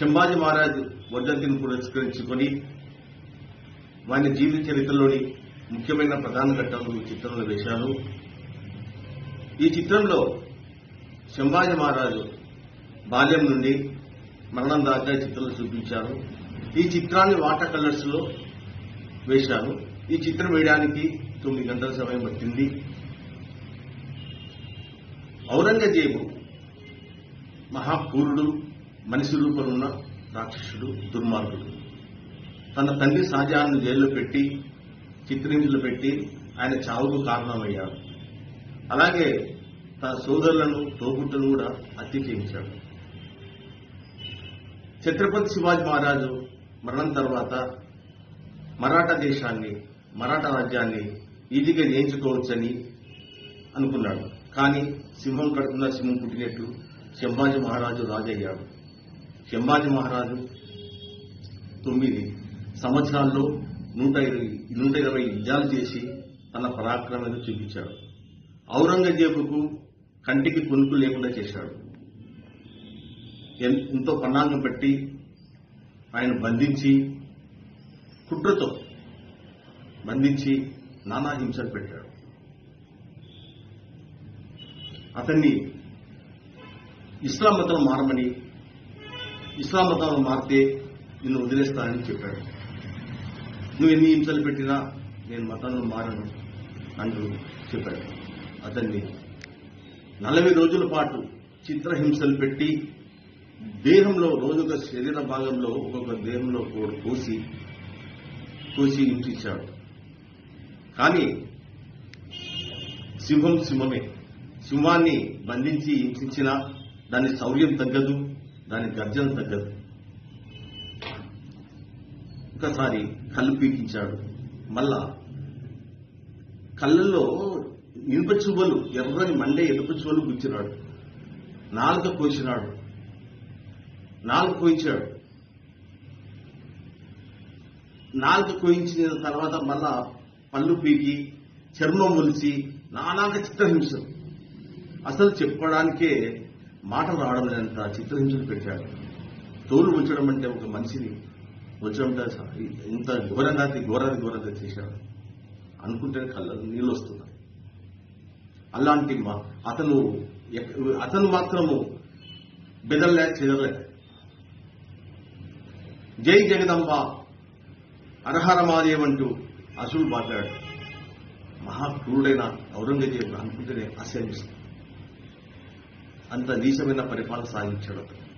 శంభాజీ మహారాజ్ వర్ధంతిని పురస్కరించుకొని వారి జీవిత చరిత్రలోని ముఖ్యమైన ప్రధాన ఘట్టాలు ఈ చిత్రంలో వేశారు. ఈ చిత్రంలో శంభాజీ మహారాజు బాల్యం నుండి మరణం దాకా చిత్రంలో చూపించారు. ఈ చిత్రాన్ని వాటర్ కలర్స్లో వేశారు. ఈ చిత్రం వేయడానికి తొమ్మిది గంటల సమయం పట్టింది. ఔరంగజేబు మహాపూరుడు మనిషి రూపంలో రాక్షసుడు దుర్మార్గుడు. తన తండ్రి షాజహాన్ను జైల్లో పెట్టి చిత్రహింసలు పెట్టి ఆయన చావుకు కారణమయ్యాడు. అలాగే తన సోదరులను తోబుట్టును కూడా హత్య చేయించాడు. ఛత్రపతి శివాజీ మహారాజు మరణం తర్వాత మరాఠా దేశాన్ని మరాఠా రాజ్యాన్ని ఈజీగా జయించుకోవచ్చని అనుకున్నాడు. కానీ సింహం కడుతున్న సింహం పుట్టినట్లు శంభాజీ మహారాజు రాజయ్యాడు. శంభాజీ మహారాజు తొమ్మిది సంవత్సరాల్లో నూట ఇరవై నూట ఇరవై యుద్ధాలు చేసి తన పరాక్రమాన్ని చూపించాడు. ఔరంగజేబుకు కంటికి కొనుక్కు లేకుండా చేశాడు. ఎంతో పన్నాంగం పెట్టి ఆయన బంధించి కుట్రతో బంధించి నానా హింసలు పెట్టాడు. అతన్ని ఇస్లాం మతం మారమని ఇస్లాం మతం మారితే నిన్ను వదిలేస్తానని చెప్పాడు. నువ్వు ఎన్ని హింసలు పెట్టినా నేను మతంలో మారను అంటూ చెప్పాడు. అతన్ని నలభై రోజుల పాటు చిత్రహింసలు పెట్టి దేహంలో రోజుక శరీర భాగంలో ఒక్కొక్క దేహంలో పోసి కోసి కోసి హింసించాడు. కానీ సింహం సింహమే. సింహాన్ని బంధించి హింసించినా దాని శౌర్యం తగ్గదు. దాని గర్జన తగ్గదు. ఒకసారి కళ్ళు పీకించాడు. మళ్ళా కళ్ళల్లో ఇనుప చువ్వలు ఎర్రని మండే ఇనుప చువ్వలు గుచ్చినాడు నాలుక కోసినాడు నాలుక కోయించాడు నాలుక కోయించిన తర్వాత మళ్ళా పళ్ళు పీకి చర్మం ఒలిచి నానాక చిత్రహింసలు అసలు చెప్పుకోవడానికే మాట రావడం లేనంత చిత్రహింసలు పెట్టాడు తోలు ఉంచడం అంటే ఒక మనిషిని ఉంచడం ఇంత ఘోరంగా ఘోరాది ఘోరంగా చేశాడు. అనుకుంటే కళ్ళ నీళ్ళు వస్తున్నాయి. అలాంటి మా- అతను అతను మాత్రము బెదర్లే చెదరలే జై జగదంబ హరహర మహాదేవ్ అంటూ అసులు మాట్లాడు మహాక్రూడైన ఔరంగజేబు అనుకుంటేనే ఆశ్చర్యిస్తుంది అంత నీచమైన పరిపాలన సాగించాడు అతను.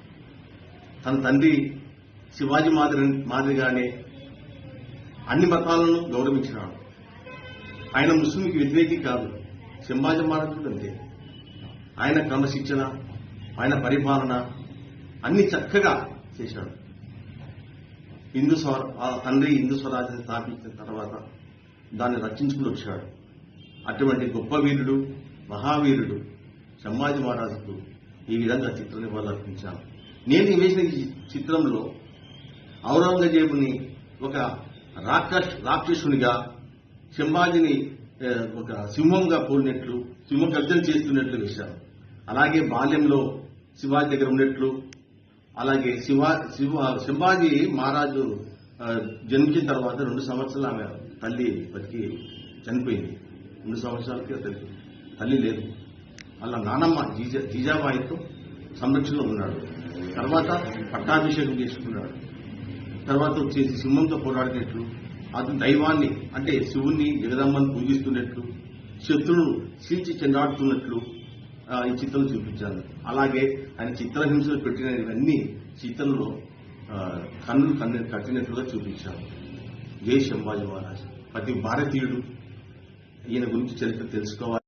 తన తండ్రి శివాజీ మాదిరి మాదిరిగానే అన్ని మతాలను గౌరవించినాడు. ఆయన ముస్లింకి వ్యతిరేకి కాదు శంభాజీ మహారాజు అంతే. ఆయన క్రమశిక్షణ ఆయన పరిపాలన అన్ని చక్కగా చేశాడు. హిందూ స్వ ఆ తండ్రి హిందూ స్వరాజ్యం స్థాపించిన తర్వాత దాన్ని రక్షించుకుని వచ్చాడు. అటువంటి గొప్ప వీరుడు మహావీరుడు సంభాజీ మహారాజుకు ఈ విధంగా చిత్ర నివాళులు అర్పించాను నేను వేసిన ఈ చిత్రంలో ఔరంగజేబుని ఒక రాక్షస్ రాక్షసునిగా శంభాజీని ఒక సింహంగా పోలినట్లు సింహం గర్జన చేస్తున్నట్లు వేశాను అలాగే బాల్యంలో శివాజీ దగ్గర ఉన్నట్లు అలాగే శివా శివ శంభాజీ మహారాజు జన్మించిన తర్వాత రెండు సంవత్సరాలు ఆమె తల్లి బతికి చనిపోయింది. రెండు సంవత్సరాలకి అతనికి తల్లి లేదు. అలా నానమ్మ జీజ జీజాబాయితో సంరక్షణలో ఉన్నాడు. తర్వాత పట్టాభిషేకం చేసుకున్నాడు. తర్వాత వచ్చేసి సింహంతో పోరాడినట్లు అది దైవాన్ని అంటే శివుణ్ణి జగదమ్మని పూజిస్తున్నట్లు శత్రువును చీల్చి చెండాడుతున్నట్లు ఈ చిత్రం చూపించాను అలాగే ఆయన చిత్రహింసలు పెట్టిన ఇవన్నీ చిత్రంలో కన్నులు కన్ను కట్టినట్లుగా చూపించాను జై శంభాజీ మహారాజ్. ప్రతి భారతీయుడు ఈయన గురించి చరిత్ర తెలుసుకోవాలి.